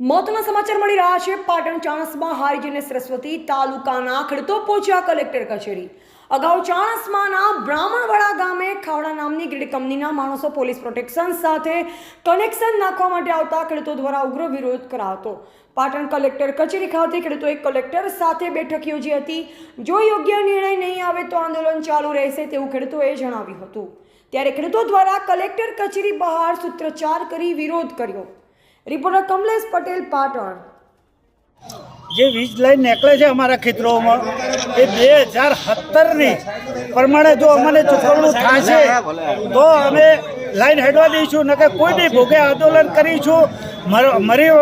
મહત્વના સમાચાર મળી રહ્યા છે. પાટણ ચાણસમાં હારીજીને સરસ્વતી તાલુકાના ખેડૂતો પહોંચ્યા કલેક્ટર કચેરી. અગાઉ ચાણસમાના બ્રાહ્મણવાડા ગામે ખાવડા નામની ગ્રીડ કંપનીના માણસો પોલીસ પ્રોટેક્શન સાથે કનેક્શન નાખવા માટે આવતા ખેડૂતો દ્વારા ઉગ્ર વિરોધ કરાવતો. પાટણ કલેક્ટર કચેરી ખાતે ખેડૂતોએ કલેક્ટર સાથે બેઠક યોજી હતી. જો યોગ્ય નિર્ણય નહીં આવે તો આંદોલન ચાલુ રહેશે તેવું ખેડૂતોએ જણાવ્યું હતું. ત્યારે ખેડૂતો દ્વારા કલેક્ટર કચેરી બહાર સૂત્રોચ્ચાર કરી વિરોધ કર્યો. રિપોર્ટર કમલેશ પટેલ, પાટણ. જે વીજ લાઈન નીકળે છે અમારા ખેતરોમાં, એ બે હજાર સત્તરની પ્રમાણે જો અમને ચૂકવણું થશે તો અમે લાઈન હેડવા દઈશું નકે કોઈ બી ભોગે આંદોલન કરીશું. મરી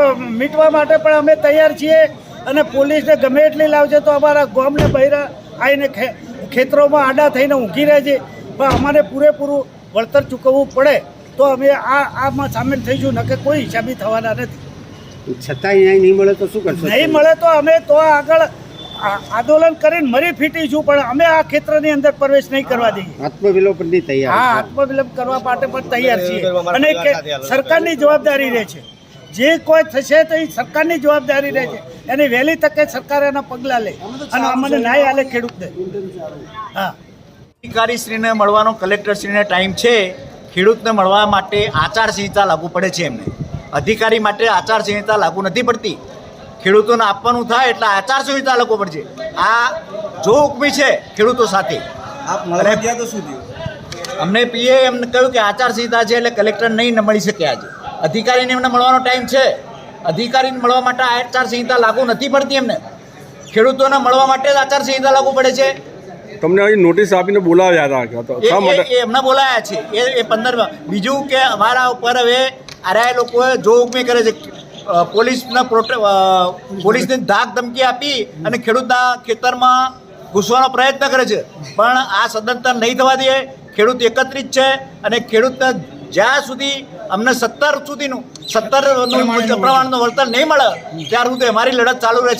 મીટવા માટે પણ અમે તૈયાર છીએ અને પોલીસને ગમે એટલી લાવશે તો અમારા ગામને બહેરા આવીને ખેતરોમાં આડા થઈને ઊંઘી રહે છે. પણ અમારે પૂરેપૂરું વળતર ચૂકવવું પડે. તો અમે આ આમાં સામેલ થઈશું નકે કોઈ હિસાબી થવાના નથી. છતાંય ન્યાય નહીં મળે તો શું કરશો નહીં મળે તો અમે તો આગળ આ- આંદોલન કરીને મરી ફીટીશું પણ અમે આ ક્ષેત્રની અંદર પ્રવેશ નહીં કરવા દઈએ. આત્મવિલોપનની હા તૈયાર. આત્મવિલંબ કરવા માટે પણ તૈયાર છીએ. અને સરકારની જવાબદારી રહે છે. જે કોઈ થશે તો એ સરકારની જવાબદારી રહે છે. એની વહેલી તકે સરકાર એના પગલાં લે અને અમને ન્યાય આલે ખેડૂતને. હા. અધિકારીશ્રીને મળવાનો કલેક્ટરશ્રીને ટાઈમ છે. ખેડૂતને મળવા માટે આચારસંહિતા લાગુ પડે છે એમને. અધિકારી માટે આચારસંહિતા લાગુ નથી પડતી. ખેડૂતોને આપવાનું થાય એટલે આચારસંહિતા લાગુ પડશે. આ જો હુકમી છે ખેડૂતો સાથે. અમને પીએ એમને કહ્યું કે આચારસંહિતા છે એટલે કલેક્ટર નહીં મળી શકે આજે. અધિકારીને એમને મળવાનો ટાઈમ છે. અધિકારીને મળવા માટે આચારસંહિતા લાગુ નથી પડતી એમને. ખેડૂતોને મળવા માટે જ આચારસંહિતા લાગુ પડે છે. તમને અહીં નોટિસ આપીને બોલાવ્યા હતા તો શા માટે? એ- એ એમને બોલાયા છે. એ એ પંદર બીજું કે અમારા ઉપર હવે અરે લોકો લોકોએ જો હુકમી કરે છે પોલીસના પ્રોટે પોલીસને ધાક ધમકી આપી અને ખેડૂતના ખેતરમાં ઘૂસવાનો પ્રયત્ન કરે છે. પણ આ સદંતર નહીં થવા દે. ખેડૂત એકત્રિત છે અને ખેડૂતને જ્યાં સુધી અમને સત્તર સુધીનું સત્તર પ્રમાણનું વળતર નહીં મળે ત્યાર સુધી અમારી લડત ચાલુ રહેશે.